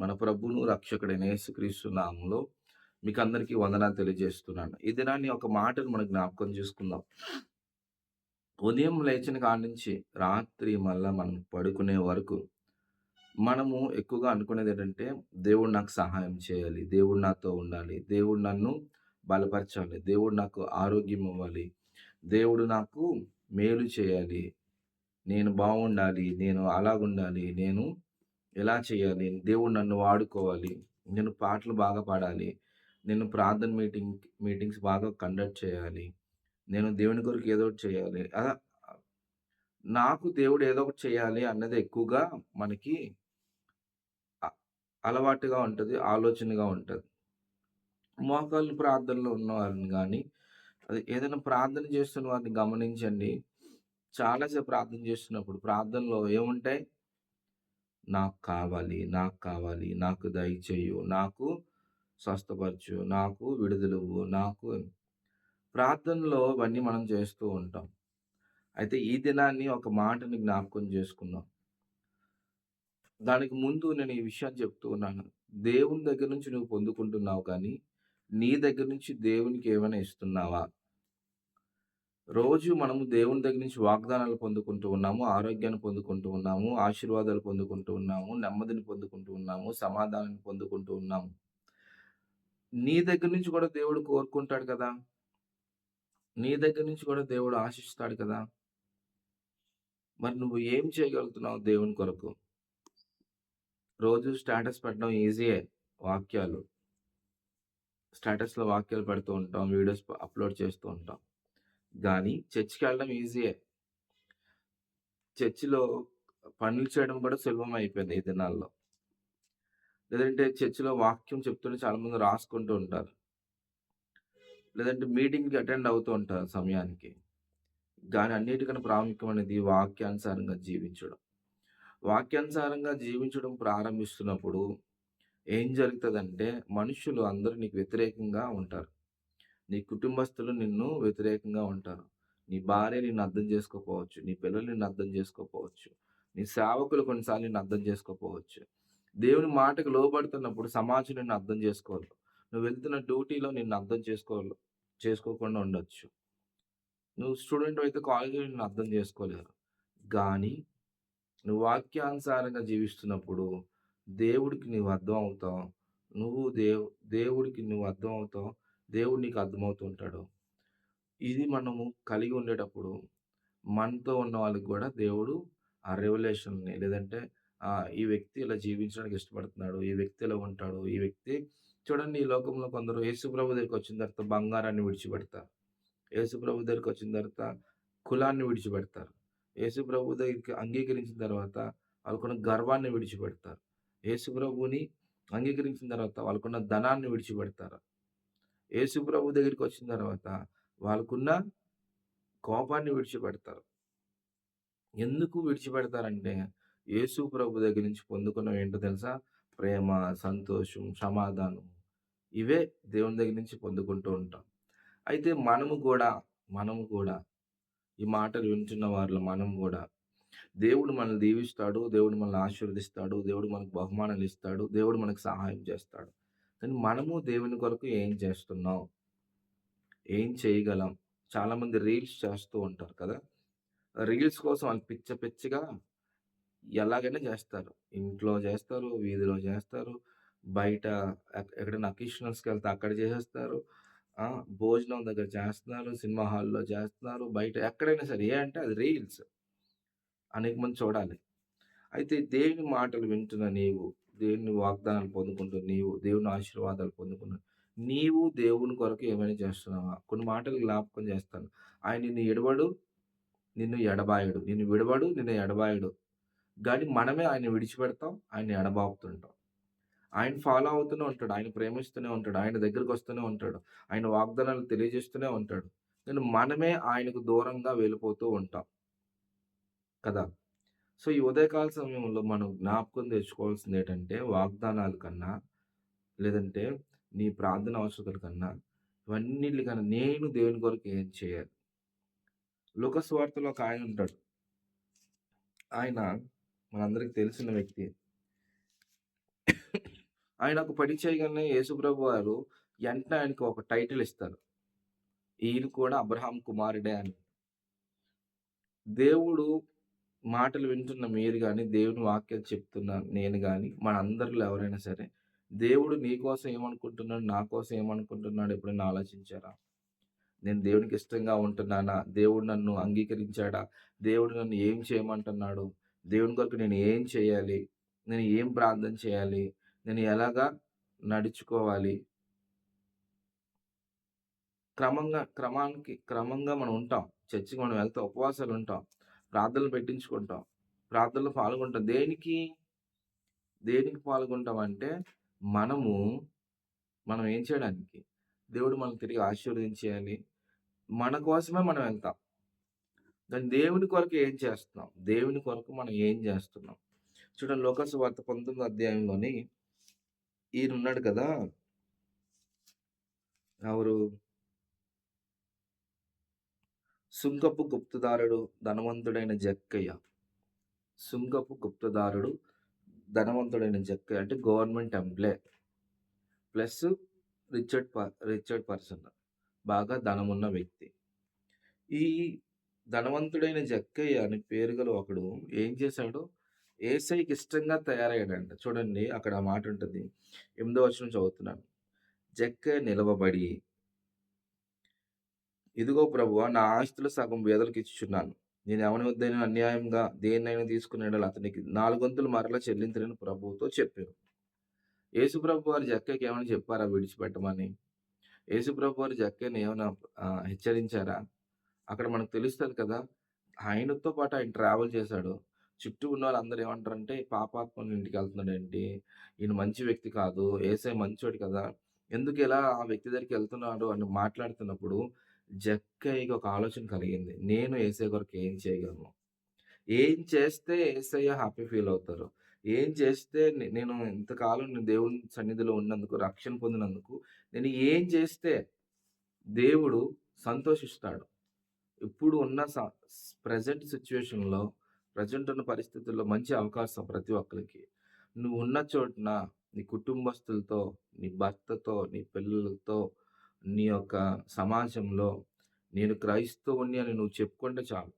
మన ప్రభువును రక్షకుడైన యేసుక్రీస్తు నామంలో మీకు అందరికీ వందనాలు తెలియజేస్తున్నాను. ఈ దినాన్ని ఒక మాటను మనం జ్ఞాపకం చేసుకుందాం. ఉదయం లేచిన కాడ నుంచి రాత్రి మళ్ళా మనం పడుకునే వరకు మనము ఎక్కువగా అనుకునేది ఏంటంటే దేవుడు నాకు సహాయం చేయాలి. దేవుడు నాతో ఉండాలి. దేవుడు నన్ను బలపరచాలి. దేవుడు నాకు ఆరోగ్యం ఇవ్వాలి. దేవుడు నాకు మేలు చేయాలి. నేను బాగుండాలి. నేను అలాగుండాలి. నేను ఎలా చేయాలి? దేవుడు నన్ను వాడుకోవాలి. నేను పాటలు బాగా పాడాలి. నేను ప్రార్థన మీటింగ్ మీటింగ్స్ బాగా కండక్ట్ చేయాలి. నేను దేవుని కొరకు ఏదో ఒకటి చేయాలి. అలా నాకు దేవుడు ఏదో ఒకటి చేయాలి అన్నది ఎక్కువగా మనకి అలవాటుగా ఉంటుంది ఆలోచనగా ఉంటుంది మోకాళ్ళు ప్రార్థనలో ఉన్నవారిని కానీ అది ఏదైనా ప్రార్థన చేస్తున్న వారిని గమనించండి. చాలాసేపు ప్రార్థన చేస్తున్నప్పుడు ప్రార్థనలో ఏముంటాయి? నాకు కావాలి, నాకు కావాలి, నాకు దయచేయు, నాకు స్వస్థపరచు, నాకు విడుదలవు నాకు ప్రార్థనలో ఇవన్నీ మనం చేస్తూ ఉంటాం. అయితే ఈ దినాన్ని ఒక మాటని జ్ఞాపకం చేసుకున్నాం దానికి ముందు నేను ఈ విషయాన్ని చెప్తూ ఉన్నాను. దేవుని దగ్గర నుంచి నువ్వు పొందుకుంటున్నావు కానీ, నీ దగ్గర నుంచి దేవునికి ఏమైనా ఇస్తున్నావా? రోజు మనము దేవుని దగ్గర నుంచి వాగ్దానాలు పొందుకుంటూ ఉన్నాము. ఆరోగ్యాన్ని పొందుకుంటూ ఉన్నాము. ఆశీర్వాదాలు పొందుకుంటూ ఉన్నాము. నెమ్మదిని పొందుకుంటూ ఉన్నాము. సమాధానాన్ని పొందుకుంటూ ఉన్నాము. నీ దగ్గర నుంచి కూడా దేవుడు కోరుకుంటాడు కదా! నీ దగ్గర నుంచి కూడా దేవుడు ఆశిస్తాడు కదా! మరి నువ్వు ఏం చేయగలుగుతున్నావు దేవుని కొరకు? రోజు స్టేటస్ పెట్టడం ఈజీయే వాక్యాలు. స్టేటస్‌లో వాక్యాలు పెడుతూ ఉంటాం. వీడియోస్ అప్‌లోడ్ చేస్తూ ఉంటాం. గానీ చర్చ్‌కెళ్ళడం ఈజీయే. చర్చిలో పనులు చేయడం కూడా సులభం అయిపోయింది ఈ దినాల్లో. లేదంటే చర్చిలో వాక్యం చెప్తుంటే చాలామంది రాసుకుంటూ ఉంటారు. లేదంటే మీటింగ్‌కి అటెండ్ అవుతూ ఉంటారు సమయానికి. గానీ అన్నిటికన్నా ప్రాముఖ్యమైనది వాక్యానుసారంగా జీవించడం. వాక్యానుసారంగా జీవించడం ప్రారంభిస్తున్నప్పుడు ఏం జరుగుతదంటే, మనుషులు అందరూ నీకు వ్యతిరేకంగా ఉంటారు. నీ కుటుంబస్తులు నిన్ను వ్యతిరేకంగా ఉంటారు. నీ భార్య నిన్ను అర్థం చేసుకోకపోవచ్చు. నీ పిల్లలు నిన్ను అర్థం చేసుకోకపోవచ్చు. నీ సేవకులు కొన్నిసార్లు నిన్ను అర్థం చేసుకోకపోవచ్చు. దేవుని మాటకు లోబడుతున్నప్పుడు సమాజం నిన్ను అర్థం చేసుకోదు. నువ్వు వెళ్తున్న డ్యూటీలో నిన్ను అర్థం చేసుకోలు చేసుకోకుండా ఉండొచ్చు. నువ్వు స్టూడెంట్‌వి అయితే కాలేజ్‌లో నిన్ను అర్థం చేసుకోలేరు. గానీ నువ్వు వాక్యానుసారంగా జీవిస్తున్నప్పుడు దేవుడికి నీవు అర్థం అవుతావు. నువ్వు దేవు దేవుడికి నువ్వు అర్థం అవుతావు. దేవుడు నీకు అర్థమవుతూ ఉంటాడు. ఇది మనము కలిగి ఉండేటప్పుడు మనతో ఉన్న వాళ్ళకి కూడా దేవుడు ఆ రెవల్యూషన్‌ని లేదంటే ఈ వ్యక్తి ఇలా జీవించడానికి ఇష్టపడుతున్నాడు. ఈ వ్యక్తి ఇలా ఉంటాడు. ఈ వ్యక్తి చూడండి ఈ లోకంలో కొందరు యేసుప్రభు దగ్గరికొచ్చిన తర్వాత బంగారాన్ని విడిచిపెడతారు. యేసుప్రభు దగ్గరికొచ్చిన తర్వాత కులాన్ని విడిచిపెడతారు. యేసుప్రభు దగ్గరికి అంగీకరించిన తర్వాత వాళ్ళకున్న గర్వాన్ని విడిచిపెడతారు. యేసుప్రభుని అంగీకరించిన తర్వాత వాళ్ళకున్న ధనాన్ని విడిచిపెడతారు. యేసుప్రభు దగ్గరికొచ్చిన తర్వాత వాళ్ళకున్న కోపాన్ని విడిచిపెడతారు. ఎందుకు విడిచిపెడతారంటే, యేసు ప్రభు దగ్గర నుంచి పొందుకున్నవి ఏంటో తెలుసా? ప్రేమ, సంతోషం, సమాధానం. ఇవే దేవుని దగ్గర నుంచి పొందుకుంటూ ఉంటాం. అయితే మనము కూడా మనము కూడా ఈ మాటలు వింటున్న వారిలో మనం కూడా దేవుడు మనల్ని దీవిస్తాడు. దేవుడు మనల్ని ఆశీర్వదిస్తాడు. దేవుడు మనకు బహుమానాలు ఇస్తాడు. దేవుడు మనకు సహాయం చేస్తాడు. కానీ మనము దేవుని కొరకు ఏం చేస్తున్నాం? ఏం చేయగలం? చాలామంది రీల్స్ చేస్తూ ఉంటారు కదా! రీల్స్ కోసం వాళ్ళు పిచ్చ పిచ్చిగా ఎలాగైనా చేస్తారు. ఇంట్లో చేస్తారు, వీధిలో చేస్తారు, బయట ఎక్కడైనా అకేషనల్స్కి వెళ్తే అక్కడ చేసేస్తారు. భోజనం దగ్గర చేస్తున్నారు, సినిమా హాల్‌లో చేస్తున్నారు, బయట ఎక్కడైనా సరే. ఏ అంటే అది రీల్స్. అనేక మంది చూడాలి. అయితే దేవుని మాటలు వింటున్న నీవు, దేవుని వాగ్దానాలు పొందుకుంటూ నీవు, దేవుని ఆశీర్వాదాలు పొందుకున్నావు నీవు దేవుని కొరకు ఏమైనా చేస్తున్నావా? కొన్ని మాటలు జ్ఞాపకం చేస్తాను. ఆయన నిన్ను ఎడవడు, నిన్ను ఎడబాయడు. నిన్ను విడవడు, నిన్ను ఎడబాయడు. కానీ మనమే ఆయన విడిచిపెడతాం. ఆయన ఎడబాపుతుంటాం. ఆయన ఫాలో అవుతూనే ఉంటాడు. ఆయన ప్రేమిస్తూనే ఉంటాడు. ఆయన దగ్గరకొస్తూనే ఉంటాడు. ఆయన వాగ్దానాలు తెలియజేస్తూనే ఉంటాడు. కానీ మనమే ఆయనకు దూరంగా వెళ్ళిపోతూ ఉంటాం. కదా! సో, ఈ ఉదయకాల సమయంలో మనం జ్ఞాపకం తెచ్చుకోవాల్సిందేంటంటే వాగ్దానాల కన్నా, లేదంటే నీ ప్రార్థన అవసరతల కన్నా, ఇవన్నీ కన్నా నేను దేవుని కొరకు ఏం చేయాలి? లూకా ఒక ఆయన ఉంటాడు. ఆయన మనందరికి తెలిసిన వ్యక్తి. ఆయనకు పని చేయగానే యేసుప్రభు వారు వెంటనే ఆయనకు ఒక టైటిల్ ఇస్తారు. ఈయన కూడా అబ్రహాం కుమారుడే అని. దేవుడు మాటలు వింటున్న మీరు కానీ దేవుని వాక్యం చెప్తున్న నేను కానీ మన అందరిలో ఎవరైనా సరే, దేవుడు నీ కోసం ఏమనుకుంటున్నాడు, నా కోసం ఏమనుకుంటున్నాడు ఎప్పుడైనా ఆలోచించారా? నేను దేవునికి ఇష్టంగా ఉంటున్నానా? దేవుడు నన్ను అంగీకరించాడా? దేవుడు నన్ను ఏం చేయమంటున్నాడు? దేవుని కొరకు నేను ఏం చేయాలి? నేను ఏం ప్రార్థన చేయాలి? నేను ఎలాగా నడుచుకోవాలి? క్రమంగా క్రమానికి క్రమంగా మనం ఉంటాం. చర్చికి మనం వెళ్తాం. ఉపవాసాలు ఉంటాం. ప్రార్థనలు పెట్టించుకుంటాం. ప్రార్థనలో పాల్గొంటాం. దేనికి? దేనికి పాల్గొంటాం అంటే, మనము మనం ఏం చేయడానికి? దేవుడు మనల్ని తిరిగి ఆశీర్వదించేయాలి. మన కోసమే మనం వెళ్తాం. దాని దేవుని కొరకు ఏం చేస్తున్నాం? దేవుని కొరకు మనం ఏం చేస్తున్నాం? చూడండి లోకాసు వార్త 19 అధ్యాయంలోని ఈయనున్నాడు కదా! ఎవరు? సుంకపు గుప్తదారుడు ధనవంతుడైన జక్కయ్య. సుంకపు గుప్తదారుడు ధనవంతుడైన జక్కయ్య అంటే government employee. Plus Richard Richard person. బాగా ధనమున్న వ్యక్తి. ఈ ధనవంతుడైన జక్కయ్య అని పేరు గల ఒకడు ఏం చేశాడు? ఏసైకి ఇష్టంగా తయారయ్యాడంట. చూడండి అక్కడ ఆ మాట ఉంటుంది ఎనిమిదో వచ్చిన చదువుతున్నాను. జక్కయ్య నిలవబడి ఇదిగో ప్రభు నా ఆస్తులు సగం వేదలకు ఇచ్చుచున్నాను. నేను ఎవని వద్దైనా అన్యాయంగా దేన్నైనా తీసుకునేలా అతనికి నాలుగొంతులు మరలా చెల్లించలేని ప్రభువుతో చెప్పారు యేసుప్రభు వారు జక్కకి ఏమైనా చెప్పారా విడిచిపెట్టమని? యేసుప్రభు వారు జక్కని ఏమైనా హెచ్చరించారా? అక్కడ మనకు తెలుస్తుంది కదా! ఆయనతో పాటు ఆయన ట్రావెల్ చేశాడు. చుట్టూ ఉన్న వాళ్ళందరూ ఏమంటారంటే, ఇంటికి ఇంటికెళ్తున్నాడేంటి? ఈయన మంచి వ్యక్తి కాదు. ఏసై మంచోడు కదా! ఎందుకు ఇలా ఆ వ్యక్తి దగ్గరికి వెళ్తున్నాడు అని మాట్లాడుతున్నప్పుడు, జక్కయ్యకి ఒక ఆలోచన కలిగింది. నేను ఏసఐ కొరకు ఏం చేయగలను? ఏం చేస్తే ఏసయ్య హ్యాపీ ఫీల్ అవుతారు? ఏం చేస్తే నేను ఇంతకాలం దేవుని సన్నిధిలో ఉన్నందుకు, రక్షణ పొందినందుకు, నేను ఏం చేస్తే దేవుడు సంతోషిస్తాడు? ఇప్పుడు ఉన్న స సిచ్యువేషన్లో ప్రజెంట్ ఉన్న పరిస్థితుల్లో మంచి అవకాశం ప్రతి ఒక్కరికి నువ్వు ఉన్న చోటున నీ కుటుంబస్తులతో, నీ భర్తతో, నీ పిల్లలతో, నీ యొక్క సమాజంలో నేను క్రైస్తవుణ్ణి అని నువ్వు చెప్పుకుంటే చాలు.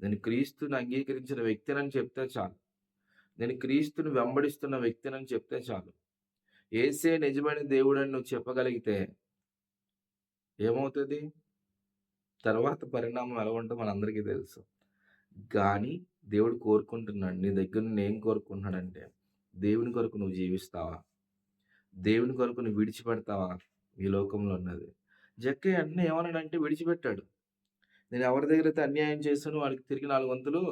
నేను క్రీస్తుని అంగీకరించిన వ్యక్తినని చెప్తే చాలు. నేను క్రీస్తుని వెంబడిస్తున్న వ్యక్తినని చెప్తే చాలు. ఏసే నిజమైన దేవుడని నువ్వు చెప్పగలిగితే ఏమవుతుంది తర్వాత పరిణామం ఎలా ఉంటుందో మనందరికీ తెలుసు. కానీ దేవుడు కోరుకుంటున్నాడు. నీ దగ్గర నుండి ఏం కోరుకుంటున్నాడంటే, దేవుని కొరకు నువ్వు జీవిస్తావా? దేవుని కొరకు నువ్వు విడిచిపెడతావా? ఈ లోకంలో ఉన్నది. జక్కయ్య వెంటనే ఏమన్నాడంటే విడిచిపెట్టాడు. నేను ఎవరి దగ్గరైతే అన్యాయం చేశాను వాడికి తిరిగి నాలుగొంతులు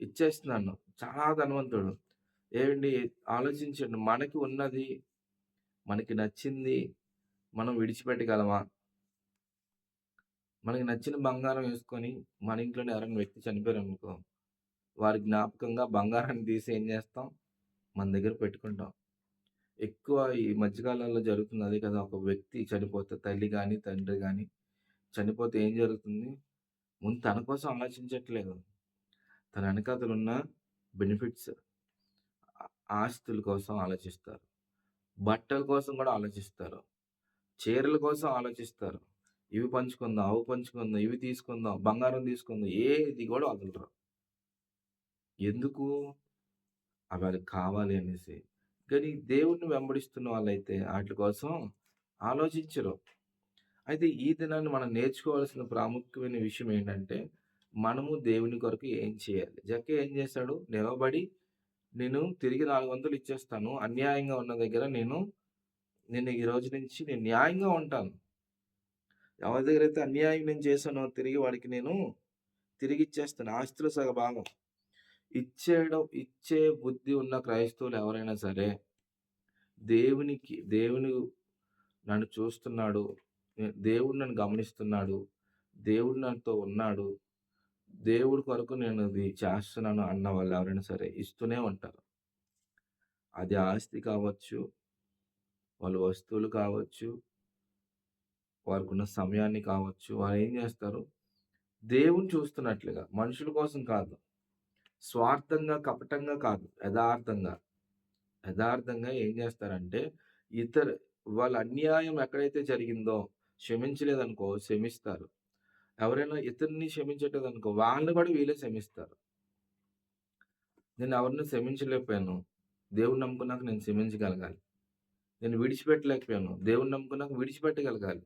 ఇచ్చేస్తున్నాను. చాలా ధనవంతుడు. ఏమండి ఆలోచించండి. మనకి ఉన్నది, మనకి నచ్చింది మనం విడిచిపెట్టగలమా? మనకి నచ్చిన బంగారం వేసుకొని మన ఇంట్లోనే ఎవరైనా వ్యక్తి చనిపోయారనుకో, వారి జ్ఞాపకంగా బంగారాన్ని తీసి ఏం చేస్తాం? మన దగ్గర పెట్టుకుంటాం. ఎక్కువ ఈ మధ్యకాలంలో జరుగుతుంది అదే కదా! ఒక వ్యక్తి చనిపోతే తల్లి కానీ తండ్రి కానీ చనిపోతే ఏం జరుగుతుంది? ముందు తన కోసం ఆలోచించట్లేదు. తన వెనకాతలున్న బెనిఫిట్స్ ఆస్తుల కోసం ఆలోచిస్తారు. బట్టల కోసం కూడా ఆలోచిస్తారు. చీరల కోసం ఆలోచిస్తారు. ఇవి పంచుకుందాం, అవి పంచుకుందాం, ఇవి తీసుకుందాం, బంగారం తీసుకుందాం ఏది కూడా వదలరు. ఎందుకు? అవి వాళ్ళకి కావాలి అనేసి. కానీ దేవుడిని వెంబడిస్తున్న వాళ్ళైతే వాటి కోసం ఆలోచించరు. అయితే ఈ దినాన్ని మనం నేర్చుకోవాల్సిన ప్రాముఖ్యమైన విషయం ఏంటంటే, మనము దేవుని కొరకు ఏం చేయాలి? జక్కయ్య ఏం చేశాడు? నిలబడి నేను తిరిగి 400 ఇచ్చేస్తాను. అన్యాయంగా ఉన్న దగ్గర నేను, నేను ఈ రోజు నుంచి నేను న్యాయంగా ఉంటాను. ఎవరి దగ్గర అయితే అన్యాయం నేను చేశానో తిరిగి వాడికి నేను తిరిగి ఇచ్చేస్తాను ఆస్తిలో సగ భాగం. ఇచ్చేయడం ఇచ్చే బుద్ధి ఉన్న క్రైస్తవులు ఎవరైనా సరే, దేవునికి దేవుని నన్ను చూస్తున్నాడు. దేవుడు నన్ను గమనిస్తున్నాడు. దేవుడు నాతో ఉన్నాడు. దేవుడి కొరకు నేను ఇది చేస్తున్నాను అన్న వాళ్ళు ఎవరైనా సరే ఇస్తూనే ఉంటారు. అది ఆస్తి కావచ్చు, వాళ్ళ వస్తువులు కావచ్చు, వారికున్న సమయాన్ని కావచ్చు, వారు ఏం చేస్తారు? దేవుడిని చూస్తున్నట్లుగా, మనుషుల కోసం కాదు. స్వార్థంగా, కపటంగా కాదు, యథార్థంగా. యథార్థంగా ఏం చేస్తారంటే ఇతర వాళ్ళ అన్యాయం ఎక్కడైతే జరిగిందో క్షమించలేదనుకో క్షమిస్తారు. ఎవరైనా ఇతరుని క్షమించట్లేదనుకో వాళ్ళని కూడా వీళ్ళే క్షమిస్తారు. నేను ఎవరిని క్షమించలేకపోయాను. దేవుడిని నమ్ముకున్నాక నేను క్షమించగలగాలి. నేను విడిచిపెట్టలేకపోయాను. దేవుడిని నమ్ముకున్నాక విడిచిపెట్టగలగాలి.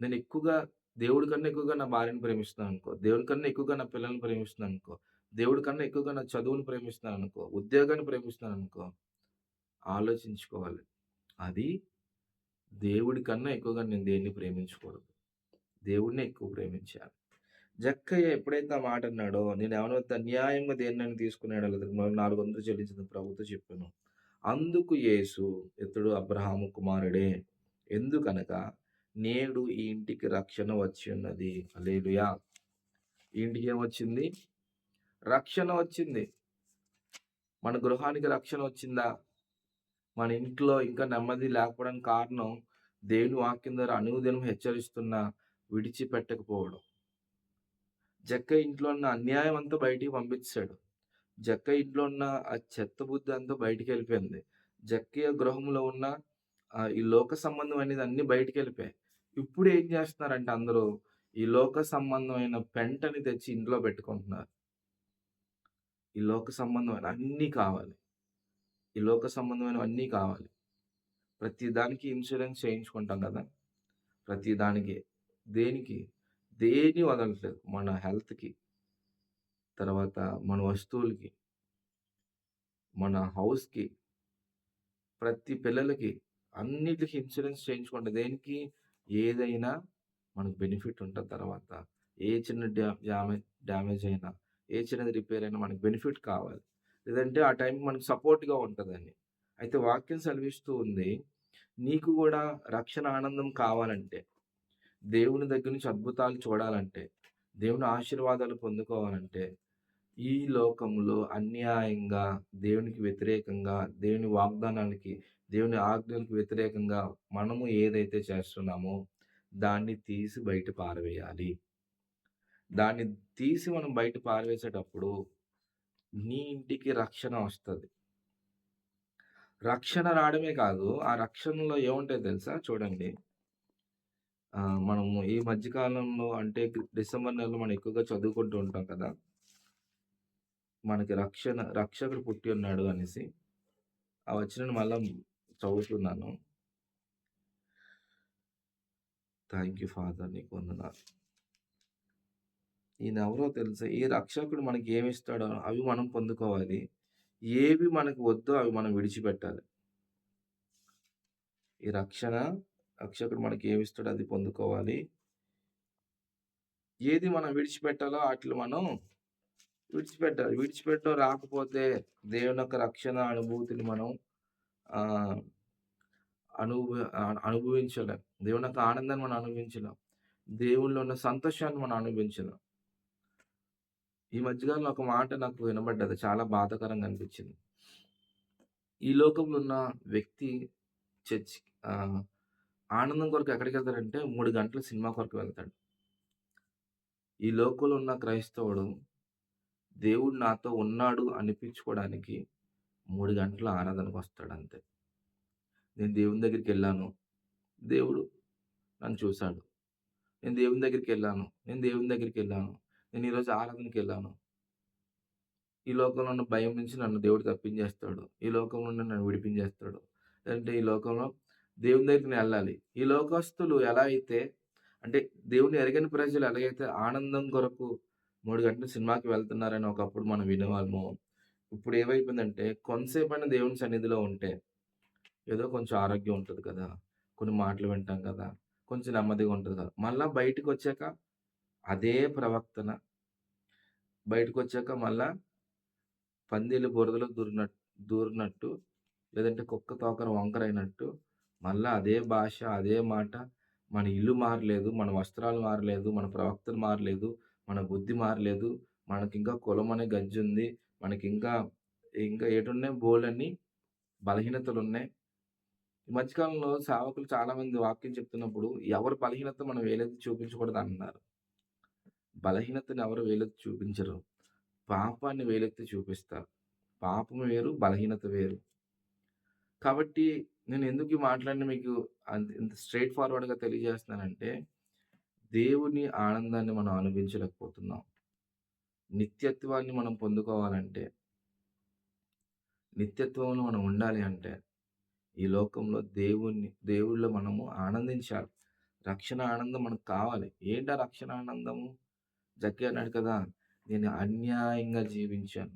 నేను ఎక్కువగా దేవుడి కన్నా ఎక్కువగా నా భార్యను ప్రేమిస్తున్నాననుకో, దేవుడి కన్నా ఎక్కువగా నా పిల్లల్ని ప్రేమిస్తున్నాను అనుకో దేవుడి కన్నా ఎక్కువగా నా చదువును ప్రేమిస్తున్నాను అనుకో ఉద్యోగాన్ని ప్రేమిస్తున్నాను అనుకో ఆలోచించుకోవాలి. అది దేవుడి కన్నా ఎక్కువగా నేను దేన్ని ప్రేమించకూడదు. దేవుడిని ఎక్కువ ప్రేమించాలి. జక్కయ్య ఎప్పుడైతే ఆ మాట అన్నాడో, నేను ఏమైనా అన్యాయంగా దేన్నైనా తీసుకున్నాడో అతనికి 400 చెల్లించిన ప్రభుత్వం చెప్పాను. అందుకు యేసు ఇతడు అబ్రహాము కుమారుడే. ఎందుకనగా నేడు ఈ ఇంటికి రక్షణ వచ్చి ఉన్నది. హల్లెలూయా! ఈ ఇంటికి ఏమొచ్చింది? రక్షణ వచ్చింది. మన గృహానికి రక్షణ వచ్చిందా? మన ఇంట్లో ఇంకా నెమ్మది లేకపోవడానికి కారణం దేవుని వాక్యం ద్వారా అనుదినం హెచ్చరిస్తున్నా విడిచిపెట్టకపోవడం. జక్క ఇంట్లో ఉన్న అన్యాయం అంతా బయటికి పంపించాడు జక్క ఇంట్లో ఉన్న ఆ చెత్త బుద్ధి అంతా బయటికి వెళ్ళిపోయింది జక్కయ్య గృహంలో ఉన్న ఈ లోక సంబంధం అనేది అన్ని బయటికి వెళ్ళిపోయాయి ఇప్పుడు ఏం చేస్తున్నారంటే అందరూ ఈ లోక సంబంధమైన పెంటని తెచ్చి ఇంట్లో పెట్టుకుంటున్నారు. ఈ లోక సంబంధమైన అన్నీ కావాలి. ఈ లోక సంబంధమైనవన్నీ కావాలి. ప్రతి దానికి ఇన్సూరెన్స్ చేయించుకుంటాం కదా! ప్రతి దానికి. దేనికి? దేని వదలట్లేదు. మన హెల్త్‌కి. తర్వాత మన వస్తువులకి. మన హౌస్‌కి. ప్రతి పిల్లలకి అన్నిటికి ఇన్సూరెన్స్ చేయించుకుంటాం. దేనికి? ఏదైనా మనకు బెనిఫిట్ ఉంటుంది తర్వాత. ఏ చిన్న డ్యా డ్యామే డ్యామేజ్ అయినా, ఏ చిన్నది రిపేర్ అయినా మనకు బెనిఫిట్ కావాలి. లేదంటే ఆ టైంకి మనకు సపోర్ట్‌గా ఉంటుందని అయితే వాక్యం సెలవిస్తూ ఉంది. నీకు కూడా రక్షణ ఆనందం కావాలంటే, దేవుని దగ్గర నుంచి అద్భుతాలు చూడాలంటే, దేవుని ఆశీర్వాదాలు పొందుకోవాలంటే, ఈ లోకంలో అన్యాయంగా, దేవునికి వ్యతిరేకంగా, దేవుని వాగ్దానాలకి, దేవుని ఆజ్ఞలకు వ్యతిరేకంగా మనము ఏదైతే చేస్తున్నామో దాన్ని తీసి బయట పారవేయాలి. దాన్ని తీసి మనం బయట పారవేసేటప్పుడు నీ ఇంటికి రక్షణ వస్తుంది రక్షణ రావడమే కాదు, ఆ రక్షణలో ఏముంటాయో తెలుసా? చూడండి. మనము ఈ మధ్యకాలంలో అంటే డిసెంబర్ నెలలో మనం ఎక్కువగా చదువుకుంటూ ఉంటాం కదా! మనకి రక్షణ రక్షకుడు పుట్టి ఉన్నాడు అనేసి. ఆ వచ్చిన మళ్ళా చదువుతున్నాను. థ్యాంక్ యూ ఫాదర్ నీకు వందనాలు. ఈయన ఎవరో తెలుసా? ఈ రక్షకుడు మనకి ఏమిస్తాడో అవి మనం పొందుకోవాలి. ఏవి మనకు వద్దో అవి మనం విడిచిపెట్టాలి. ఈ రక్షణ రక్షకుడు మనకి ఏమిస్తాడో అది పొందుకోవాలి. ఏది మనం విడిచిపెట్టాలో వాటిని మనం విడిచిపెట్టాలి. విడిచిపెట్టడం రాకపోతే దేవుని యొక్క రక్షణ అనుభూతిని మనం ఆహ్, అనుభ అనుభవించలేం. దేవుని యొక్క ఆనందాన్ని మనం అనుభవించలేం. దేవుళ్ళు ఉన్న సంతోషాన్ని మనం అనుభవించలేం. ఈ మధ్యకాలంలో ఒక మాట నాకు వినబడ్డది. చాలా బాధాకరంగా అనిపించింది. ఈ లోకంలో ఉన్న వ్యక్తి చర్చ్ ఆనందం కొరకు ఎక్కడికెళ్తాడంటే మూడు గంటల సినిమా కొరకు వెళ్తాడు. ఈ లోకంలో ఉన్న క్రైస్తవుడు దేవుడు నాతో ఉన్నాడు అనిపించుకోవడానికి మూడు గంటల ఆనందంగా వస్తాడు అంతే నేను దేవుని దగ్గరికి వెళ్ళాను దేవుడు నన్ను చూశాడు నేను దేవుని దగ్గరికి వెళ్ళాను నేను దేవుని దగ్గరికి వెళ్ళాను నేను ఈరోజు ఆరాధనకి వెళ్ళాను ఈ లోకంలో ఉన్న భయం నుంచి నన్ను దేవుడు తప్పించేస్తాడు. ఈ లోకంలో నన్ను విడిపించేస్తాడు. అంటే ఈ లోకంలో దేవుని దగ్గరికి నేనెళ్ళాలి. ఈ లోకస్తులు ఎలా అయితే అంటే దేవుని ఎరగని ప్రజలు ఎలాగైతే ఆనందం కొరకు మూడు గంటలు సినిమాకి వెళ్తున్నారని ఒకప్పుడు మనం వినేవాళ్ళము ఇప్పుడు ఏమైపోయిందంటే కొంతసేపైనా దేవుని సన్నిధిలో ఉంటే ఏదో కొంచెం ఆరోగ్యం ఉంటుంది కదా! కొన్ని మాటలు వింటాం కదా! కొంచెం నెమ్మదిగా ఉంటుంది కదా! మళ్ళీ బయటకు వచ్చాక అదే ప్రవర్తన. బయటకొచ్చాక మళ్ళా పందిలు బురదలో దూరినట్టు దూరినట్టు లేదంటే కుక్క తోకర వంకరైనట్టు మళ్ళీ అదే భాష, అదే మాట. మన ఇల్లు మారలేదు. మన వస్త్రాలు మారలేదు. మన ప్రవక్తలు మారలేదు. మన బుద్ధి మారలేదు. మనకి ఇంకా కులం అనే గజ్జి ఉంది మనకి ఇంకా ఇంకా ఏటున్నాయి బలహీనతలు ఉన్నాయి ఈ మధ్యకాలంలో సేవకులు చాలామంది వాక్యం చెప్తున్నప్పుడు ఎవరి బలహీనత మనం వేలేదు చూపించకూడదు అన్నారు బలహీనతను ఎవరు వేలెత్తి చూపించరు. పాపాన్ని వేలెత్తి చూపిస్తారు. పాపం వేరు, బలహీనత వేరు. కాబట్టి నేను ఎందుకు ఈ మీకు అంత ఇంత స్ట్రైట్ ఫార్వర్డ్‌గా తెలియజేస్తున్నానంటే, దేవుని ఆనందాన్ని మనం అనుభవించలేకపోతున్నాం. నిత్యత్వాన్ని మనం పొందుకోవాలంటే నిత్యత్వంలో మనం ఉండాలి అంటే, ఈ లోకంలో దేవుణ్ణి దేవుళ్ళు మనము ఆనందించాలి. రక్షణ ఆనందం మనకు కావాలి. ఏంటా రక్షణ ఆనందము? జక్కయ్య అన్నాడు కదా! నేను అన్యాయంగా జీవించాను.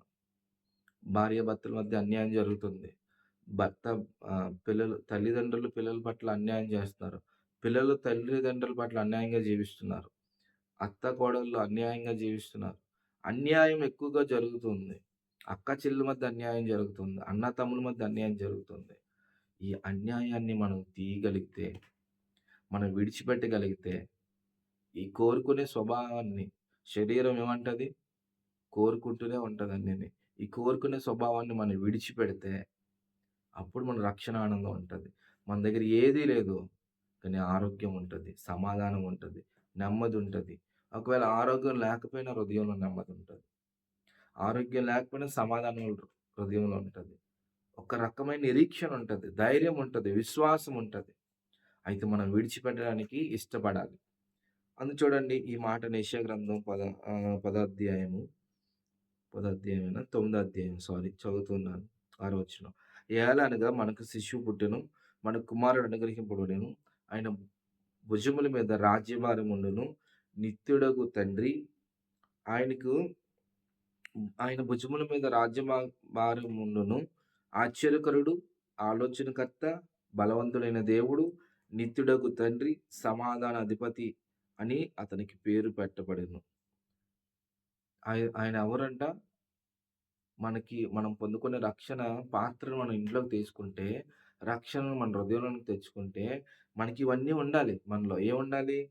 భార్యాభర్తల మధ్య అన్యాయం జరుగుతుంది. భర్త పిల్లలు తల్లిదండ్రులు పిల్లల పట్ల అన్యాయం చేస్తున్నారు. పిల్లలు తల్లిదండ్రుల పట్ల అన్యాయంగా జీవిస్తున్నారు. అత్త కోడళ్ళు అన్యాయంగా జీవిస్తున్నారు. అన్యాయం ఎక్కువగా జరుగుతుంది. అక్క చెల్లెల మధ్య అన్యాయం జరుగుతుంది. అన్న తమ్ముల మధ్య అన్యాయం జరుగుతుంది. ఈ అన్యాయాన్ని మనం తీయగలిగితే, మనం విడిచిపెట్టగలిగితే, ఈ కోరుకునే స్వభావాన్ని శరీరం ఏమంటది? కోరుకుంటూనే ఉంటుంది అన్నీని. ఈ కోరుకునే స్వభావాన్ని మనం విడిచిపెడితే, అప్పుడు మన రక్షణ ఆనందం ఉంటుంది మన దగ్గర ఏదీ లేదు. కానీ ఆరోగ్యం ఉంటుంది సమాధానం ఉంటుంది నెమ్మది ఉంటుంది ఒకవేళ ఆరోగ్యం లేకపోయినా హృదయంలో నెమ్మది ఉంటుంది ఆరోగ్యం లేకపోయినా సమాధానం హృదయంలో ఉంటుంది ఒక రకమైన నిరీక్షణ ఉంటుంది ధైర్యం ఉంటుంది విశ్వాసం ఉంటుంది అయితే మనం విడిచిపెట్టడానికి ఇష్టపడాలి. అందు చూడండి ఈ మాట యెషయా గ్రంథం పద పదాధ్యాయము పదాధ్యాయమైన తొమ్మిదో అధ్యాయం సారీ చదువుతున్నాను. ఆరో వచ్చిన ఏలనగా మనకు శిశువు పుట్టెను. మన కుమారుడు అనుగ్రహింపబడెను. ఆయన భుజముల మీద రాజ్యభారం ఉండును. నిత్యుడగు తండ్రి ఆయనకు ఆయన భుజముల మీద రాజ్యభా భారం ఉండును. ఆశ్చర్యకరుడు, ఆలోచనకర్త, బలవంతుడైన దేవుడు, నిత్యుడకు తండ్రి, సమాధాన అధిపతి అని అతనికి పేరు పెట్టబడెను. ఆయన ఎవరంట? మనకి మనం పొందుకునే రక్షణ పాత్రను మనం ఇంట్లోకి తీసుకుంటే, రక్షణను మన హృదయంలోకి తెచ్చుకుంటే, మనకి ఇవన్నీ ఉండాలి మనలో. ఏముండాలి?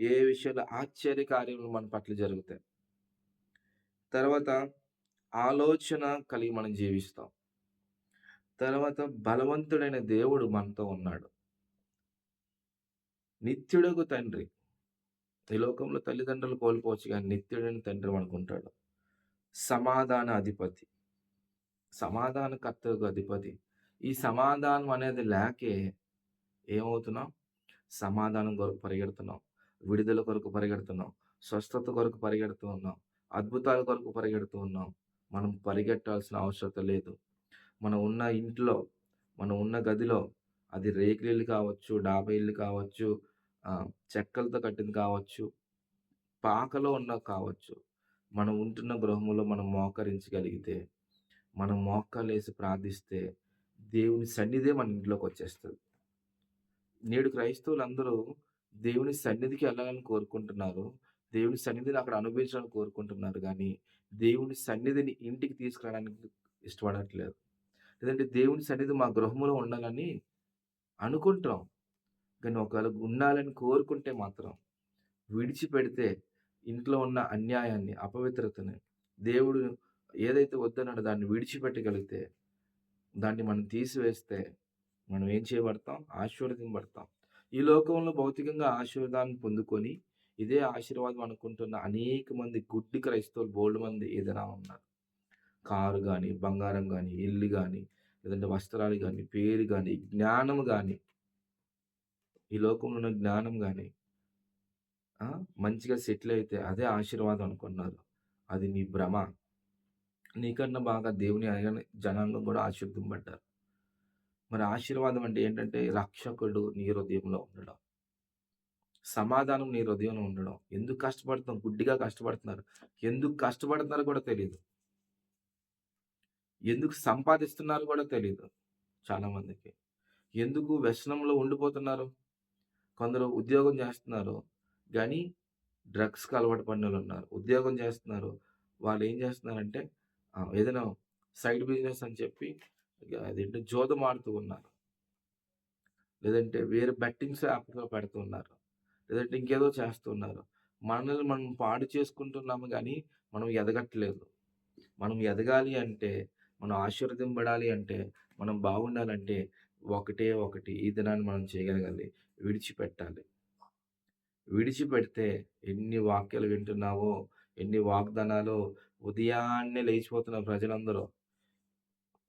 ఏ విషయంలో ఆశ్చర్య కార్యములు మన పట్ల జరుగుతాయి. తర్వాత ఆలోచన కలిగి మనం జీవిస్తాం. తర్వాత బలవంతుడైన దేవుడు మనతో ఉన్నాడు. నిత్యుడకు తండ్రి. ఈ లోకంలో తల్లిదండ్రులు కోల్పోవచ్చు కానీ నిత్యుడని తండ్రి అనుకుంటాడు సమాధాన అధిపతి. సమాధానకర్తకు అధిపతి. ఈ సమాధానం అనేది లేకే ఏమవుతున్నాం? సమాధానం కొరకు పరిగెడుతున్నాం. విడుదల కొరకు పరిగెడుతున్నాం. స్వస్థత కొరకు పరిగెడుతూ ఉన్నాం. అద్భుతాల కొరకు పరిగెడుతూ ఉన్నాం. మనం పరిగెట్టాల్సిన అవసరత లేదు. మనం ఉన్న ఇంట్లో, మనం ఉన్న గదిలో అది రేకుల కావచ్చు, డాబా ఇల్లు కావచ్చు, చెక్కలతో కట్టింది కావచ్చు, పాకలో ఉన్న కావచ్చు. మనం ఉంటున్న గృహంలో మనం మోకరించగలిగితే, మనం మోకాళ్ళేసి ప్రార్థిస్తే, దేవుని సన్నిధే మన ఇంట్లోకి వచ్చేస్తుంది నేడు క్రైస్తవులందరూ దేవుని సన్నిధికి వెళ్ళాలని కోరుకుంటున్నారు. దేవుని సన్నిధిని అక్కడ అనుభవించాలని కోరుకుంటున్నారు కానీ దేవుని సన్నిధిని ఇంటికి తీసుకురావడానికి ఇష్టపడట్లేదు. లేదంటే దేవుని సన్నిధి మా గృహంలో ఉండాలని అనుకుంటాం. కానీ ఒకవేళ ఉండాలని కోరుకుంటే మాత్రం, విడిచిపెడితే ఇంట్లో ఉన్న అన్యాయాన్ని, అపవిత్రతని, దేవుడు ఏదైతే వద్దన్నాడో దాన్ని విడిచిపెట్టగలిగితే, దాన్ని మనం తీసివేస్తే, మనం ఏం చేయబడతాం? ఆశీర్వదింపబడతాం. ఈ లోకంలో భౌతికంగా ఆశీర్వాదాన్ని పొందుకొని, ఇదే ఆశీర్వాదం అనుకుంటున్న అనేక మంది గుడ్డి క్రైస్తవులు బోల్డ్ మంది ఏదైనా ఉన్నారు. కారు కానీ బంగారం కానీ ఇల్లు కానీ లేదంటే వస్త్రాలు కానీ పేరు కానీ జ్ఞానం కానీ ఈ లోకంలో ఉన్న జ్ఞానం కానీ మంచిగా సెటిల్ అయితే అదే ఆశీర్వాదం అనుకున్నారు. అది నీ భ్రమ. నీకన్నా బాగా దేవుని అనగానే జనాంగం కూడా ఆశీర్దింపడ్డారు మరి ఆశీర్వాదం అంటే ఏంటంటే, రక్షకుడు నీ హృదయంలో ఉండడం. సమాధానం నీ హృదయంలో ఉండడం. ఎందుకు కష్టపడుతున్నాం? గుడ్డిగా కష్టపడుతున్నారు. ఎందుకు కష్టపడుతున్నారో కూడా తెలియదు ఎందుకు సంపాదిస్తున్నారు కూడా తెలియదు చాలామందికి. ఎందుకు వ్యసనంలో ఉండిపోతున్నారు? కొందరు ఉద్యోగం చేస్తున్నారు. కానీ డ్రగ్స్‌కి అలవాటు పడినోళ్ళున్నారు. ఉద్యోగం చేస్తున్నారు. వాళ్ళు ఏం చేస్తున్నారంటే ఏదైనా సైడ్ బిజినెస్ అని చెప్పి అదేంటి జూదం ఆడుతూ ఉన్నారు. లేదంటే వేరే బెట్టింగ్స్ యాప్‌లో పెడుతున్నారు లేదంటే ఇంకేదో చేస్తున్నారు మనల్ని మనం పాడు చేసుకుంటున్నాము కానీ మనం ఎదగట్లేదు. మనం ఎదగాలి అంటే, మనం ఆశీర్వదింపడాలి అంటే, మనం బాగుండాలంటే, ఒకటే ఒకటి ఈ దినాన్ని మనం చేయగలగాలి. విడిచిపెట్టాలి. విడిచిపెడితే ఎన్ని వాక్యాలు వింటున్నావో, ఎన్ని వాగ్దానాలు ఉదయాన్నే లేచిపోతున్నారు ప్రజలందరూ.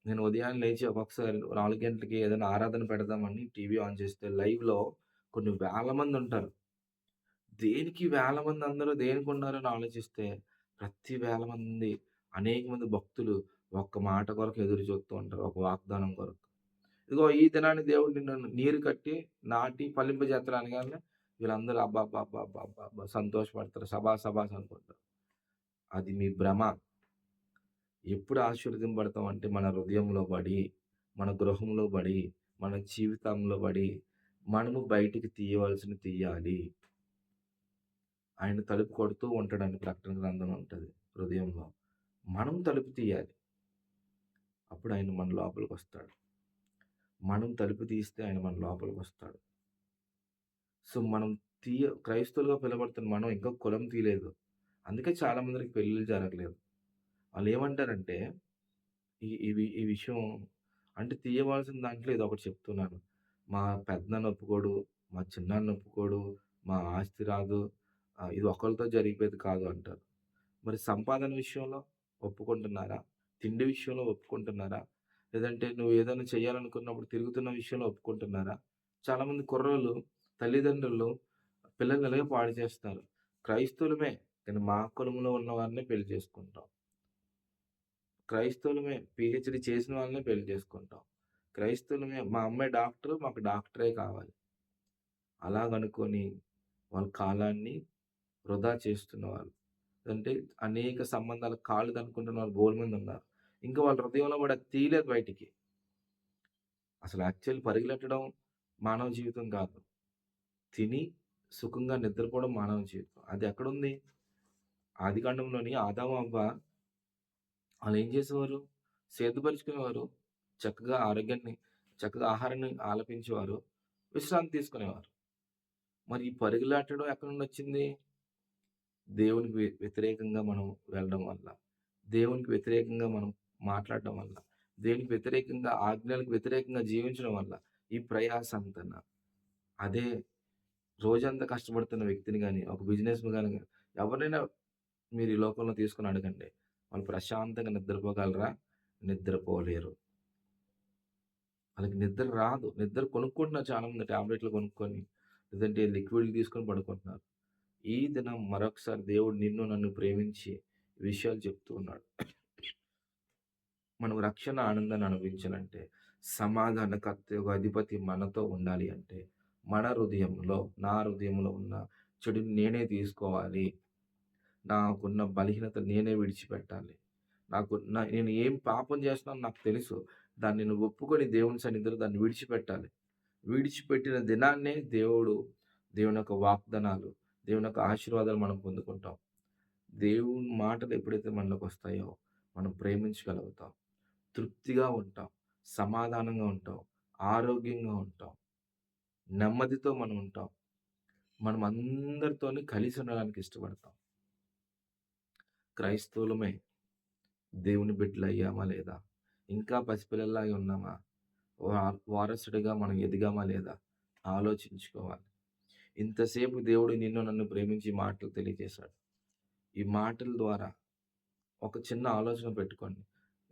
నేను ఉదయాన్నే లేచి ఒక్కొక్కసారి నాలుగు గంటలకి ఏదైనా ఆరాధన పెడదామని టీవీ ఆన్ చేస్తే లైవ్‌లో కొన్ని వేల మంది ఉంటారు దేనికి వేల మంది అందరూ దేనికి ఉన్నారని ఆలోచిస్తే, ప్రతి వేల మంది అనేక మంది భక్తులు ఒక్క మాట కొరకు ఎదురు చూస్తూ ఉంటారు. ఒక వాగ్దానం కొరకు. ఇదిగో ఈ దినాన్ని దేవుడు నిన్ను నీరు కట్టి, నాటి ఫలింపజేత్తరు కానీ వీళ్ళందరూ అబ్బబ్బబ్బబ్బబ్బబ్బా! సంతోషపడతారు. సభా సభాస్ అనుకుంటారు. అది మీ భ్రమ. ఎప్పుడు ఆశీర్వదింపడతాం అంటే మన హృదయంలో పడి మన గృహంలో పడి మన జీవితంలో పడి మనము బయటికి తీయవలసిన తీయాలి. ఆయన తలుపు కొడుతూ ఉంటాడని ప్రకటన గ్రంథం ఉంటుంది హృదయంలో. మనం తలుపు తీయాలి. అప్పుడు ఆయన మన లోపలికి వస్తాడు మనం తలుపు తీస్తే ఆయన మన లోపలికి వస్తాడు సో, మనం తీయ క్రైస్తవులుగా పిలబడుతున్న మనం ఇంకా కులం తీయలేదు. అందుకే చాలామందికి పెళ్ళిళ్ళు జరగలేదు. వాళ్ళేమంటారంటే ఈ ఇవి ఈ విషయం అంటే తీయవలసిన దాంట్లో ఇది ఒకటి చెప్తున్నాను. మా పెదనాన్న ఒప్పుకోడు, మా చిన్నాన్న ఒప్పుకోడు, మా ఆస్తి రాదు. ఇది ఒకరితో జరిగిపోయేది కాదు అంటారు. మరి సంపాదన విషయంలో ఒప్పుకుంటున్నారా? తిండి విషయంలో ఒప్పుకుంటున్నారా? లేదంటే నువ్వు ఏదైనా చేయాలనుకున్నప్పుడు తిరుగుతున్న విషయంలో ఒప్పుకుంటున్నారా? చాలామంది కుర్రోళ్ళు తల్లిదండ్రులు పిల్లల్ని ఇలాగే పాడు చేస్తారు క్రైస్తవులమే కానీ మా కులంలో ఉన్న వారిని పెళ్ళి చేసుకుంటాం. క్రైస్తవులమే పిహెచ్డి చేసిన వాళ్ళని పెళ్ళి చేసుకుంటాం. క్రైస్తవులమే మా అమ్మాయి డాక్టర్ మాకు డాక్టరే కావాలి. అలాగనుకొని వాళ్ళ కాలాన్ని వృధా చేస్తున్నవాళ్ళు. అంటే అనేక సంబంధాలు కాళ్ళు కనుక్కుంటున్న వాళ్ళు బోలెడుమందున్నారు. ఇంకా వాళ్ళ హృదయంలో కూడా తీయలేదు బయటికి. అసలు యాక్చువల్ పరిగెట్టడం మానవ జీవితం కాదు. తిని సుఖంగా నిద్రపోవడం మానవ జీవితం. అది ఎక్కడుంది? ఆదికాండంలోని ఆదాము, అవ్వ ఏం చేసేవారు? సేతుపరుచుకునేవారు. చక్కగా ఆరోగ్యాన్ని చక్కగా ఆహారాన్ని ఆలపించేవారు. విశ్రాంతి తీసుకునేవారు. మరి ఈ పరుగులాటడం ఎక్కడి నుండొచ్చింది? దేవునికి వ్యతిరేకంగా మనం వెళ్ళడం వల్ల. దేవునికి వ్యతిరేకంగా మనం మాట్లాడడం వల్ల. దేవునికి వ్యతిరేకంగా ఆజ్ఞలకు వ్యతిరేకంగా జీవించడం వల్ల. ఈ ప్రయాస అంతన అదే రోజంతా కష్టపడుతున్న వ్యక్తిని కానీ ఒక బిజినెస్‌ని కానీ ఎవరైనా మీరు ఈ లోకంలో తీసుకుని అడగండి. వాళ్ళు ప్రశాంతంగా నిద్రపోగలరా? నిద్రపోలేరు. వాళ్ళకి నిద్ర రాదు. నిద్ర కొనుక్కుంటున్నారు చాలామంది టాబ్లెట్లు కొనుక్కొని. లేదంటే లిక్విడ్‌లు తీసుకొని పడుకుంటున్నారు. ఈ దినం మరొకసారి దేవుడు నిన్ను నన్ను ప్రేమించి విషయాలు చెప్తూ ఉన్నాడు. మనం రక్షణ ఆనందాన్ని అనుభవించాలంటే, సమాధానకర్త యొక్క అధిపతి మనతో ఉండాలి అంటే, మన హృదయంలో, నా హృదయంలో ఉన్న చెడుని నేనే తీసుకోవాలి. నాకున్న బలహీనత నేనే విడిచిపెట్టాలి. నాకు నా నేను ఏం పాపం చేస్తున్నాను నాకు తెలుసు. దాన్ని నేను ఒప్పుకొని దేవుని సన్నిధిలో దాన్ని విడిచిపెట్టాలి. విడిచిపెట్టిన దినాన్నే దేవుడు దేవుని యొక్క వాగ్దానాలు, దేవుని యొక్క ఆశీర్వాదాలు మనం పొందుకుంటాం. దేవుని మాటలు ఎప్పుడైతే మనలోకి వస్తాయో మనం ప్రేమించగలుగుతాం. తృప్తిగా ఉంటాం. సమాధానంగా ఉంటాం. ఆరోగ్యంగా ఉంటాం. నెమ్మదితో మనం ఉంటాం. మనం అందరితోని కలిసి ఉండడానికి ఇష్టపడతాం. క్రైస్తవులమే దేవుని బిడ్డలయ్యామా లేదా? ఇంకా పసిపిల్లల్లాగా ఉన్నామా? వారసుడిగా మనం ఎదిగామా లేదా? ఆలోచించుకోవాలి. ఇంతసేపు దేవుడు నిన్ను నన్ను ప్రేమించి మాటలు తెలియజేశాడు. ఈ మాటల ద్వారా ఒక చిన్న ఆలోచన పెట్టుకోండి.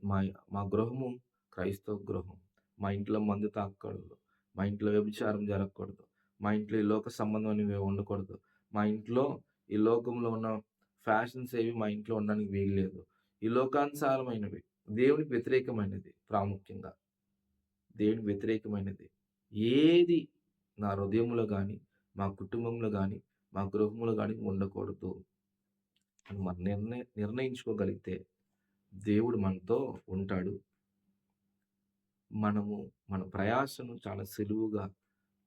మా మా గృహము క్రైస్తవ గృహం. మా ఇంట్లో మందు తాకూడదు మా ఇంట్లో వ్యభిచారం జరగకూడదు. మా ఇంట్లో ఈ లోక సంబంధమైనవి ఉండకూడదు. మా ఇంట్లో ఈ లోకంలో ఉన్న ఫ్యాషన్స్ ఏవి మా ఇంట్లో ఉండడానికి వీల్లేదు. ఈ లోకానుసారమైనవి, దేవునికి వ్యతిరేకమైనది ప్రాముఖ్యంగా. దేవునికి వ్యతిరేకమైనది. ఏది నా హృదయంలో కానీ మా కుటుంబంలో కానీ మా గృహంలో కానీ ఉండకూడదు. అని మనం నిర్ణయ నిర్ణయించుకోగలిగితే దేవుడు మనతో ఉంటాడు. మనము మన ప్రయాసను చాలా సులువుగా,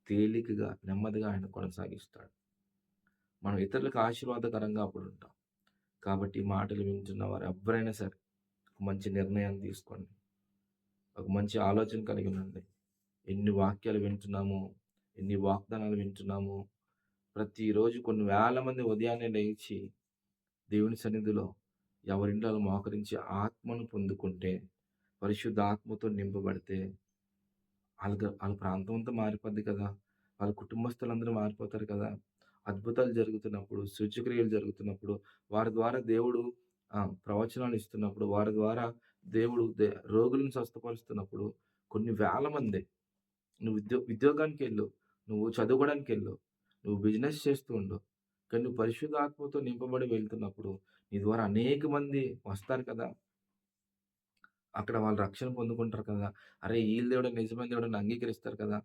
తేలికగా, నెమ్మదిగా ఆయన కొనసాగిస్తాడు. మనం ఇతరులకు ఆశీర్వాదకరంగా అప్పుడుంటాం. కాబట్టి మాటలు వింటున్న వారు ఎవరైనా సరే ఒక మంచి నిర్ణయాన్ని తీసుకోండి. ఒక మంచి ఆలోచన కలిగి ఉండండి. ఎన్ని వాక్యాలు వింటున్నామో, ఎన్ని వాగ్దానాలు వింటున్నామో, ప్రతిరోజు కొన్ని వేల మంది ఉదయాన్నే లేచి దేవుని సన్నిధిలో ఎవరిండాలు మోకరించి ఆత్మను పొందుకుంటే, పరిశుద్ధాత్మతో నింపబడితే వాళ్ళ వాళ్ళ ప్రాంతం అంతా మారిపోద్ది కదా! వాళ్ళ కుటుంబస్తులందరూ మారిపోతారు కదా! అద్భుతాలు జరుగుతున్నప్పుడు, సూచక్రియలు జరుగుతున్నప్పుడు, వారి ద్వారా దేవుడు ప్రవచనాలు ఇస్తున్నప్పుడు, వారి ద్వారా దేవుడు దే రోగులను స్వస్థపరుస్తున్నప్పుడు కొన్ని వేల మంది నువ్వు ఉద్యో ఉద్యోగానికి వెళ్ళు నువ్వు చదువుకోవడానికి వెళ్ళు నువ్వు బిజినెస్ చేస్తూ ఉండు. కానీ నువ్వు పరిశుద్ధాత్మతో నింపబడి వెళ్తున్నప్పుడు, నీ ద్వారా అనేక మంది వస్తారు కదా! అక్కడ వాళ్ళు రక్షణ పొందుకుంటారు కదా! అరే! వీళ్ళ దేవుడు నిజమైన దేవుడు అంగీకరిస్తారు కదా!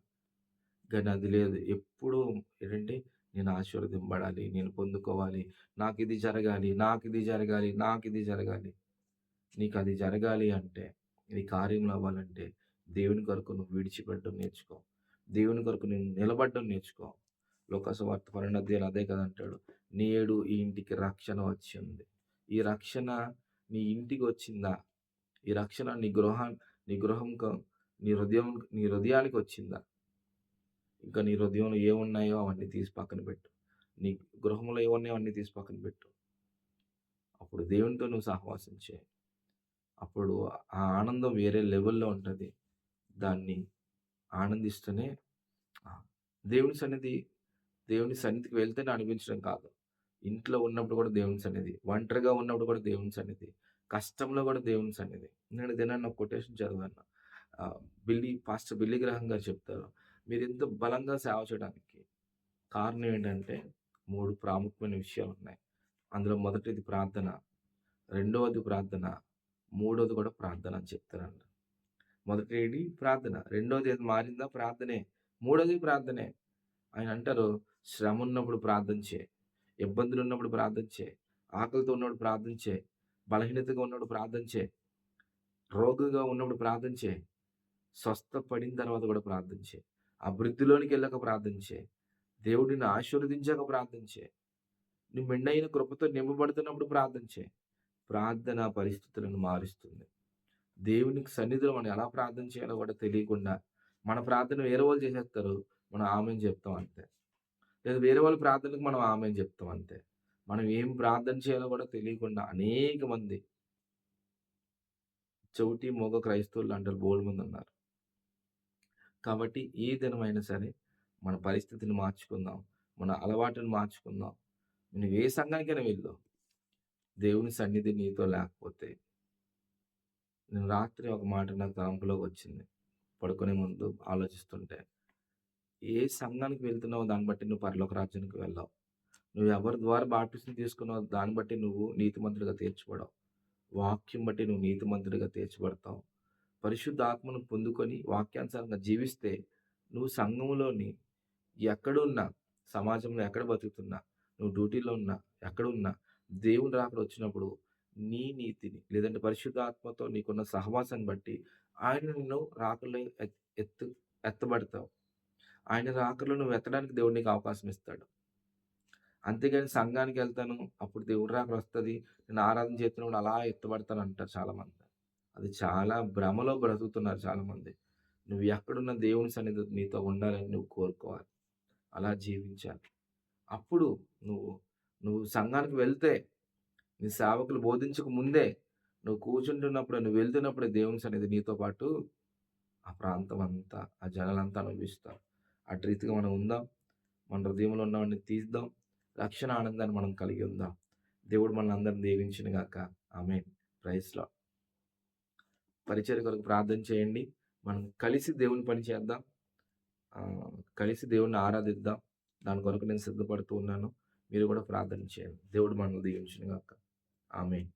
కానీ అది లేదు. ఎప్పుడు ఏంటంటే నేను ఆశీర్వదింపబడాలి, నేను పొందుకోవాలి, నాకు ఇది జరగాలి, నాకు ఇది జరగాలి, నాకు ఇది జరగాలి. నీకు అది జరగాలి అంటే, నీ కార్యంలో అవ్వాలంటే, దేవుని కొరకు నువ్వు విడిచిపెట్టడం నేర్చుకో. దేవుని కొరకు నేను నిలబడడం నేర్చుకో. లోకసవార్త 12 అధ్యాయంలో అదే కదా అంటాడు. నేడు ఈ ఇంటికి రక్షణ వచ్చింది. ఈ రక్షణ నీ ఇంటికి వచ్చిందా? ఈ రక్షణ నీ గృహం నీ గృహం నీ హృదయం నీ హృదయానికి వచ్చిందా? ఇంకా నీ హృదయంలో ఏమున్నాయో అవన్నీ తీసి పక్కన పెట్టు. నీ గృహంలో ఏమున్నాయో అవన్నీ తీసి పక్కన పెట్టు. అప్పుడు దేవునితో నువ్వు సహవాసం చేయి. అప్పుడు ఆ ఆనందం వేరే లెవెల్‌లో ఉంటుంది దాన్ని ఆనందిస్తూనే దేవుని సన్నిధి దేవుని సన్నిధికి వెళ్తేనే అనిపించడం కాదు. ఇంట్లో ఉన్నప్పుడు కూడా దేవుని సన్నిధి, ఒంటరిగా ఉన్నప్పుడు కూడా దేవుని సన్నిధి, కష్టంలో కూడా దేవుని సన్నిధి. నేను దినాన్న ఒక కొటేషన్ చదివాను. బిల్లి బిల్లీ పాస్టర్ బిల్లి గ్రహం గారు చెప్తారు. మీరింత బలంగా సేవ చేయడానికి కారణం ఏంటంటే మూడు ప్రాముఖ్యమైన విషయాలు ఉన్నాయి అందులో మొదటిది ప్రార్థన, రెండవది ప్రార్థన, మూడోది కూడా ప్రార్థన అని చెప్తారంట. మొదటిది ప్రార్థన, రెండోది ఏది మారిందా ప్రార్థనే, మూడోది ప్రార్థనే. ఆయన అంటారు శ్రమ ఉన్నప్పుడు ప్రార్థన చేయి, ఇబ్బందులు ఉన్నప్పుడు ప్రార్థన చేయి, ఆకలితో ఉన్నప్పుడు ప్రార్థన చేయి, బలహీనతగా ఉన్నప్పుడు ప్రార్థన చేయి, రోగిగా ఉన్నప్పుడు ప్రార్థన చేయి, స్వస్థపడిన తర్వాత కూడా ప్రార్థన చేయి, అభివృద్ధిలోనికి వెళ్ళక ప్రార్థన చేయి, దేవుడిని ఆశీర్వదించాక ప్రార్థన చేయి, నువ్వు మెండైన కృపతో నింపబడుతున్నప్పుడు ప్రార్థన చేయి. ప్రార్థన పరిస్థితులను మారుస్తుంది. దేవునికి సన్నిధిలో మనం ఎలా ప్రార్థన చేయాలో కూడా తెలియకుండా మన ప్రార్థన వేరే వాళ్ళు చేసేస్తారు. మనం ఆమెను చెప్తాం అంతే. లేదు వేరే వాళ్ళ ప్రార్థనకు మనం ఆమె చెప్తాం అంతే. మనం ఏం ప్రార్థన చేయాలో కూడా తెలియకుండా అనేక మంది చెవిటి, మొగ క్రైస్తవులు అంటారు బోలెడుమంది ఉన్నారు. కాబట్టి ఏ దినమైనా సరే మన పరిస్థితిని మార్చుకుందాం. మన అలవాటును మార్చుకుందాం. నువ్వు ఏ సంఘానికైనా వెళ్ళు. దేవుని సన్నిధి నీతో లేకపోతే నేను రాత్రి ఒక మాట నాకు తలంపులోకి వచ్చింది. పడుకునే ముందు ఆలోచిస్తుంటే. ఏ సంఘానికి వెళ్తున్నావో దాన్ని బట్టి నువ్వు పరలోక రాజ్యానికి వెళ్ళావు నువ్వు ఎవరి ద్వారా బాప్టిసం తీసుకున్నావు దాన్ని బట్టి నువ్వు నీతిమంతుడిగా తీర్చబడవు. వాక్యం బట్టి నువ్వు నీతిమంతుడిగా తీర్చబడతావు. పరిశుద్ధాత్మను పొందుకొని వాక్యానుసారంగా జీవిస్తే నువ్వు సంఘంలోని ఎక్కడున్నా, సమాజంలో ఎక్కడ బతుకుతున్నా, నువ్వు డ్యూటీలో ఉన్నా, ఎక్కడున్నా దేవుని రాకడ వచ్చినప్పుడు నీ నీతిని లేదంటే పరిశుద్ధాత్మతో నీకున్న సహవాసాన్ని బట్టి ఆయన నిన్ను రాకడలో ఎత్తు ఎత్తబడతావు. ఆయన రాకలో నువ్వు ఎత్తడానికి దేవుడు నీకు అవకాశం ఇస్తాడు. అంతేగాని సంఘానికెళ్తాను, అప్పుడు దేవుడి రాకలు వస్తుంది నేను ఆరాధన చేస్తున్నప్పుడు అలా ఎత్తబడతాను అంటారు చాలామంది. అది చాలా భ్రమలో బ్రతుకుతున్నారు చాలామంది. నువ్వు ఎక్కడున్న దేవుని సన్నిధి నీతో ఉండాలని నువ్వు కోరుకోవాలి. అలా జీవించాలి. అప్పుడు నువ్వు నువ్వు సంఘానికి వెళ్తే నీ సేవకులు బోధించక ముందే నువ్వు కూర్చుంటున్నప్పుడు, నువ్వు వెళ్తున్నప్పుడే దేవుని సన్నిధి నీతో పాటు ఆ ప్రాంతం అంతా, ఆ జనాలంతా అనుభవిస్తారు. అటు రీతిగా మనం ఉందాం. మన హృదయంలో ఉన్నవన్నీ తీద్దాం. రక్షణ ఆనందాన్ని మనం కలిగి ఉందాం. దేవుడు మనల్ని అందరిని దీవించిన గాక. ఆమె ప్రైస్లో పరిచయ కొరకు ప్రార్థన చేయండి. మనం కలిసి దేవుని పని చేద్దాం. కలిసి దేవుడిని ఆరాధిద్దాం. దాని కొరకు నేను సిద్ధపడుతూ ఉన్నాను. మీరు కూడా ప్రార్థన చేయండి. దేవుడు మనల్ని దీవించిన గాక. ఆమె